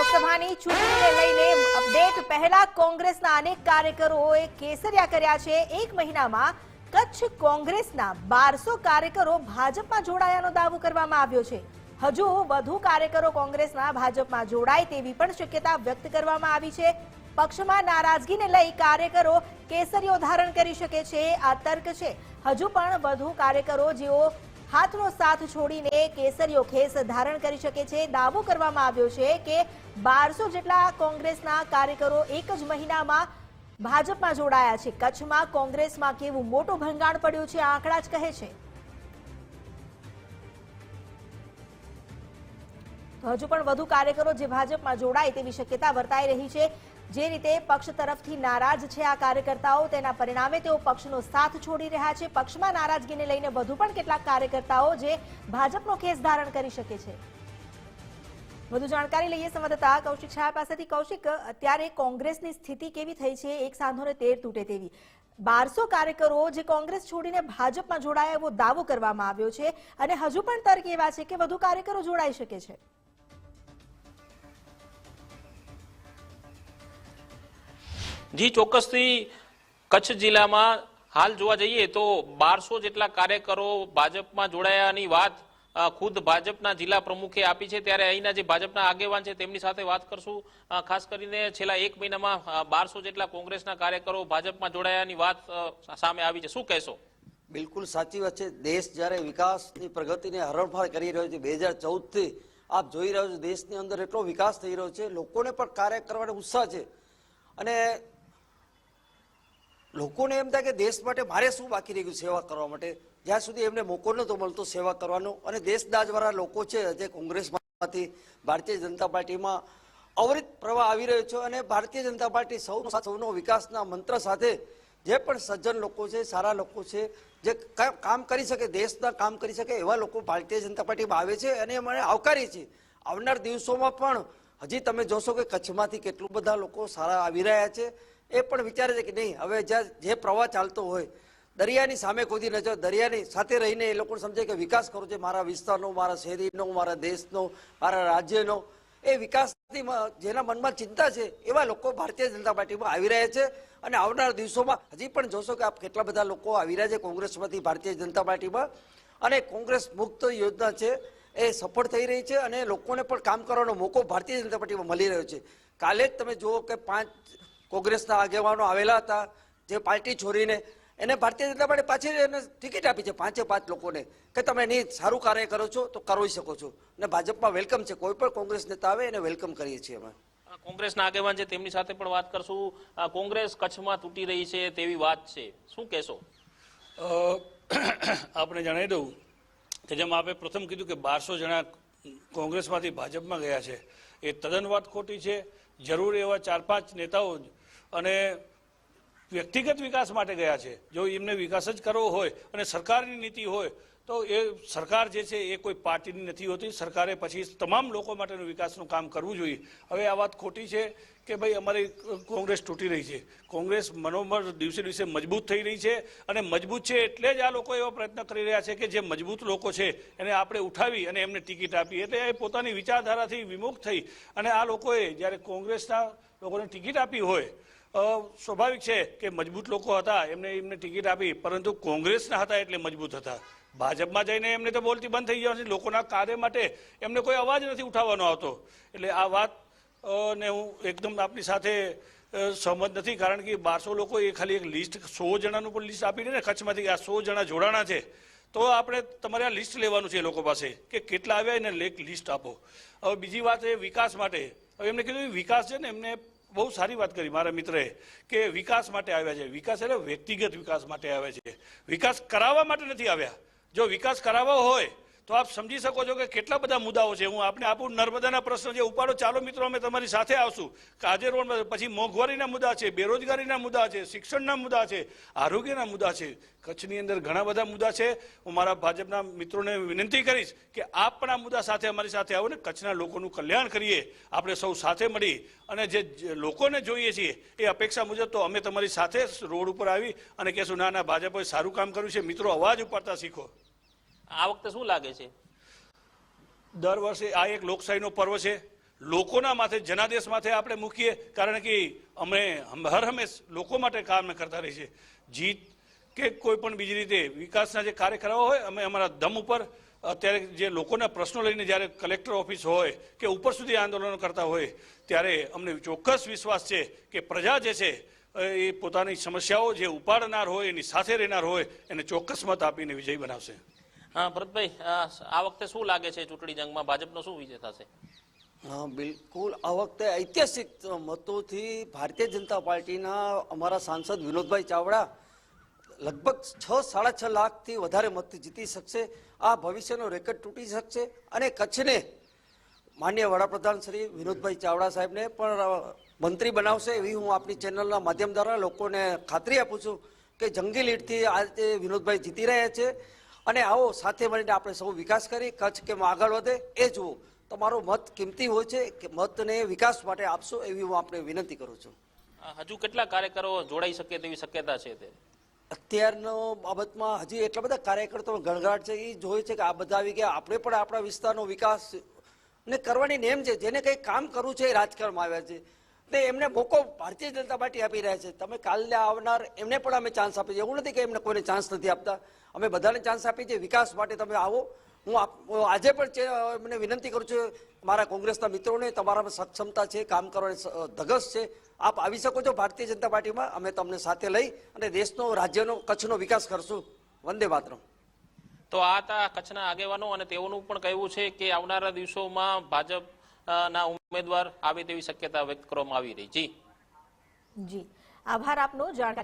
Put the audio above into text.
લોકસભાની ચૂંટણીને લઈને અપડેટ પહેલા કોંગ્રેસના અનેક કાર્યકરોએ કેસરિયા કર્યા છે. એક મહિનામાં કચ્છ કોંગ્રેસના બારસો કાર્યકરો ભાજપમાં જોડાયાનો દાવો કરવામાં આવ્યો છે. હજુ વધુ કાર્યકરો કોંગ્રેસના ભાજપમાં જોડાય તેવી પણ શક્યતા વ્યક્ત કરવામાં આવી છે. પક્ષમાં નારાજગીને લઈ કાર્યકરો કેસરીઓ ધારણ કરી શકે છે. આ તર્ક છે. હજુ પણ વધુ કાર્યકરો જેઓ હાથનો સાથ છોડીને કેસરીયો ખેસ ધારણ કરી શકે છે. દાવો કરવામાં આવ્યો છે કે બારસો જેટલા કોંગ્રેસના કાર્યકરો એક જ મહિનામાં ભાજપમાં જોડાયા છે. કચ્છમાં કોંગ્રેસમાં કેવું મોટું ભંગાણ પડ્યું છે આંકડા જ કહે છે. હજુ પણ વધુ કાર્યકરો જે ભાજપમાં જોડાય તેવી શક્યતા વર્તાઈ રહી છે. જે રીતે પક્ષ તરફથી નારાજ છે આ કાર્યકર્તાઓ, તેના પરિણામે તેઓ પક્ષનો સાથ છોડી રહ્યા છે. પક્ષમાં નારાજગીને લઈને વધુ પણ કેટલાક કાર્યકર્તાઓ જે ભાજપનો કેસ ધારણ કરી શકે છે. વધુ જાણકારી લઈએ સંવાદદાતા કૌશિક શાહ પાસેથી. કૌશિક, અત્યારે કોંગ્રેસની સ્થિતિ કેવી થઈ છે? એક સાંધોને તેર તૂટે તેવી. બારસો કાર્યકરો જે કોંગ્રેસ છોડીને ભાજપમાં જોડાયા, એવો દાવો કરવામાં આવ્યો છે. અને હજુ પણ તર્ક એવા છે કે વધુ કાર્યકરો જોડાઈ શકે છે. જી, ચોક્કસથી કચ્છ જિલ્લામાં હાલ જોવા જઈએ તો બારસો જેટલા કાર્યકરો ભાજપમાં જોડાયાની વાત ખુદ ભાજપના જિલ્લા પ્રમુખે આપી છે. ત્યારે અહીંના જે ભાજપના આગેવાન છે, તેમની સાથે વાત કરશું. ખાસ કરીને છેલ્લા એક મહિનામાં બારસો જેટલા કોંગ્રેસના કાર્યકરો ભાજપમાં જોડાયાની વાત સામે આવી છે. શું કહેશો? બિલકુલ સાચી વાત છે. દેશ જ્યારે વિકાસની પ્રગતિને હરણફાળ કરી રહ્યો છે, બે હજાર ચૌદથી આપ જોઈ રહ્યો છો, દેશની અંદર એટલો વિકાસ થઈ રહ્યો છે. લોકોને પણ કાર્ય કરવાનો ઉત્સાહ છે. અને લોકોને એમ થાય કે દેશ માટે મારે શું બાકી રહી ગયું સેવા કરવા માટે? જ્યાં સુધી એમને મોકો નહોતો મળતો સેવા કરવાનો. અને દેશ દાજવાળા લોકો છે, જે કોંગ્રેસમાંથી, ભારતીય જનતા પાર્ટીમાં અવરિત પ્રવાહ આવી રહ્યો છે અને ભારતીય જનતા પાર્ટી સૌ સૌનો વિકાસના મંત્ર સાથે જે પણ સજ્જન લોકો છે, સારા લોકો છે, જે કામ કરી શકે, દેશના કામ કરી શકે એવા લોકો ભારતીય જનતા પાર્ટીમાં આવે છે અને મને આવકારી છે આવનાર દિવસોમાં પણ હજી તમે જોશો કે કચ્છમાંથી કેટલું બધા લોકો સારા આવી રહ્યા છે. એ પણ વિચારે છે કે નહીં, હવે જ્યાં જે પ્રવાહ ચાલતો હોય, દરિયાની સામે કોઈ નજર દરિયાની સાથે રહીને એ લોકો સમજે કે વિકાસ કરવો છે મારા વિસ્તારનો, મારા શહેરીનો, મારા દેશનો, મારા રાજ્યનો, એ વિકાસની જેના મનમાં ચિંતા છે, એવા લોકો ભારતીય જનતા પાર્ટીમાં આવી રહ્યા છે. અને આવનાર દિવસોમાં હજી પણ જોશો કે આપ કેટલા બધા લોકો આવી રહ્યા છે કોંગ્રેસમાંથી ભારતીય જનતા પાર્ટીમાં. અને કોંગ્રેસ મુક્ત યોજના છે, એ સફળ થઈ રહી છે અને લોકોને પણ કામ કરવાનો મોકો ભારતીય જનતા પાર્ટીમાં મળી રહ્યો છે. કાલે જ તમે જુઓ કે પાંચ કોંગ્રેસના આગેવાનો આવેલા હતા જે પાર્ટી છોડીને એને ભારતીય જનતા પાર્ટી પાછી એને ટિકિટ આપી છે પાંચે પાંચ લોકોને કે તમે એની સારું કાર્ય કરો છો તો કરી શકો છો. અને ભાજપમાં વેલકમ છે કોઈ પણ કોંગ્રેસ નેતા આવે એને વેલકમ કરીએ છીએ અમે. કોંગ્રેસના આગેવાન છે તેમની સાથે પણ વાત કરશું. કોંગ્રેસ કચ્છમાં તૂટી રહી છે તેવી વાત છે. શું કહેશો? આપણે જણાવી દઉં કે જેમ આપણે પ્રથમ કીધું કે બારસો જણા કોંગ્રેસમાંથી ભાજપમાં ગયા છે એ તદ્દન વાત ખોટી છે. જરૂર એવા ચાર પાંચ નેતાઓ જ અને વ્યક્તિગત વિકાસ માટે ગયા છે. જો એમને વિકાસ જ કરવો હોય અને સરકારની નીતિ હોય, તો એ સરકાર જે છે એ કોઈ પાર્ટીની નથી હોતી. સરકારે પછી તમામ લોકો માટેનું વિકાસનું કામ કરવું જોઈએ. હવે આ વાત ખોટી છે કે ભાઈ અમારી કોંગ્રેસ તૂટી રહી છે. કોંગ્રેસ મનોબળ દિવસે દિવસે મજબૂત થઈ રહી છે અને મજબૂત છે એટલે જ આ લોકો એવા પ્રયત્ન કરી રહ્યા છે કે જે મજબૂત લોકો છે એને આપણે ઉઠાવી અને એમને ટિકિટ આપી એટલે એ પોતાની વિચારધારાથી વિમુખ થઈ અને આ લોકોએ જ્યારે કોંગ્રેસના લોકોને ટિકિટ આપી હોય સ્વાભાવિક છે કે મજબૂત લોકો હતા, એમને એમને ટિકિટ આપી, પરંતુ કોંગ્રેસના હતા એટલે મજબૂત હતા. ભાજપમાં જઈને એમને તો બોલતી બંધ થઈ જવાની, લોકોના કાર્ય માટે એમને કોઈ અવાજ નથી ઉઠાવવાનો આવતો. એટલે આ વાત ને હું એકદમ આપની સાથે સહમત નથી, કારણ કે બારસો લોકો એ ખાલી એક લિસ્ટ, સો જણાનું પણ લિસ્ટ આપી દે ને કચ્છમાંથી આ સો જણા જોડાણા છે, તો આપણે તમારે આ લિસ્ટ લેવાનું છે એ લોકો પાસે, કે કેટલા આવ્યા એને લેખ લિસ્ટ આપો. હવે બીજી વાત એ વિકાસ માટે. હવે એમને કીધું વિકાસ છે ને એમને બહુ સારી વાત કરી મારા મિત્રએ કે વિકાસ માટે આવ્યા છે. વિકાસ એટલે વ્યક્તિગત વિકાસ માટે આવ્યા છે. વિકાસ કરાવવા માટે નથી આવ્યા. જો વિકાસ કરાવવો હોય તો આપ સમજી શકો છો કે કેટલા બધા મુદ્દાઓ છે. હું આપણે આપું નર્મદાના પ્રશ્ન જે ઉપાડો, ચાલો મિત્રો અમે તમારી સાથે આવશું. કાજે રોડ પછી મોંઘવારીના મુદ્દા છે, બેરોજગારીના મુદ્દા છે, શિક્ષણના મુદ્દા છે, આરોગ્યના મુદ્દા છે. કચ્છની અંદર ઘણા બધા મુદ્દા છે. હું મારા ભાજપના મિત્રોને વિનંતી કરીશ કે આપ પણ આ મુદ્દા સાથે અમારી સાથે આવો ને કચ્છના લોકોનું કલ્યાણ કરીએ. આપણે સૌ સાથે મળી અને જે લોકોને જોઈએ છીએ એ અપેક્ષા મુજબ તો અમે તમારી સાથે રોડ ઉપર આવી અને કહેશું, ના ના, ભાજપે સારું કામ કર્યું છે. મિત્રો, અવાજ ઉપાડતા શીખો. આ વખતે શું લાગે છે? દર વર્ષે આ એક લોકશાહીનો પર્વ છે. લોકોના માથે, જનાદેશ માથે આપણે મૂકીએ, કારણ કે અમે હર હંમેશ લોકો માટે કામ કરતા રહીએ છીએ. જીત કે કોઈ પણ બીજી રીતે વિકાસના જે કાર્ય કરવા હોય, અમે અમારા દમ ઉપર અત્યારે જે લોકોના પ્રશ્નો લઈને જ્યારે કલેક્ટર ઓફિસ હોય કે ઉપર સુધી આંદોલનો કરતા હોય, ત્યારે અમને ચોક્કસ વિશ્વાસ છે કે પ્રજા જે છે, એ પોતાની સમસ્યાઓ જે ઉપાડનાર હોય, એની સાથે રહેનાર હોય, એને ચોક્કસ મત આપીને વિજય બનાવશે. હા, ભરતભાઈ, આ વખતે શું લાગે છે ચૂંટણી જંગમાં ભાજપનો શું વિજય થશે? હા, બિલકુલ. આ વખતે ઐતિહાસિક મતોથી ભારતીય જનતા પાર્ટીના અમારા સાંસદ વિનોદભાઈ ચાવડા લગભગ છ, સાડા છ લાખથી વધારે મતથી જીતી શકશે. આ ભવિષ્યનો રેકોર્ડ તૂટી શકશે. અને કચ્છને માન્ય વડાપ્રધાન શ્રી વિનોદભાઈ ચાવડા સાહેબને પણ મંત્રી બનાવશે એવી હું આપની ચેનલના માધ્યમ દ્વારા લોકોને ખાતરી આપું છું કે જંગી લીડથી આજે વિનોદભાઈ જીતી રહ્યા છે. અને આવો સાથે મળીને આપણે સૌ વિકાસ કરી કચ્છ કેમ આગળ વધે એ જુઓ. તમારો મત કિંમતી હોય છે કે મતને વિકાસ માટે આપશો એવી હું આપણે વિનંતી કરું છું. હજુ કેટલા કાર્યકરો જોડાઈ શકે તેવી શક્યતા છે તે? અત્યારનો બાબતમાં હજી એટલા બધા કાર્યકર તો ગણગાટ છે એ જોઈએ છે કે આ બધા આવી ગયા. આપણે પણ આપણા વિસ્તારનો વિકાસ ને કરવાની નેમ છે જેને કંઈ કામ કરવું છે એ રાજકારણમાં આવ્યા છે. ને એમને મોકો ભારતીય જનતા પાર્ટી આપી રહ્યા છે. તમે કાલે આવનાર એમને પણ અમે ચાન્સ આપીએ એવું નથી કે એમને કોઈને ચાન્સ નથી આપતા. અમે બધાને ચાન્સ આપીએ છીએ. વિકાસ માટે તમે આવો. હું આજે પણ મને વિનંતી કરું છું મારા કોંગ્રેસના મિત્રોને તમારામાં સક્ષમતા છે કામ કરવાની ધગસ છે. આપ આવી શકો છો ભારતીય જનતા પાર્ટીમાં. અમે તમને સાથે લઈ અને દેશનો રાજ્યનો કચ્છનો વિકાસ કરશું. વંદે માતરમ. તો આ હતા કચ્છના આગેવાનો અને તેઓનું પણ કહેવું છે કે આવનારા દિવસોમાં ભાજપના ઉમેદવાર આવે તેવી શક્યતા વ્યક્ત કરવામાં આવી રહી. જી. જી. આભાર આપનો. જાણકારી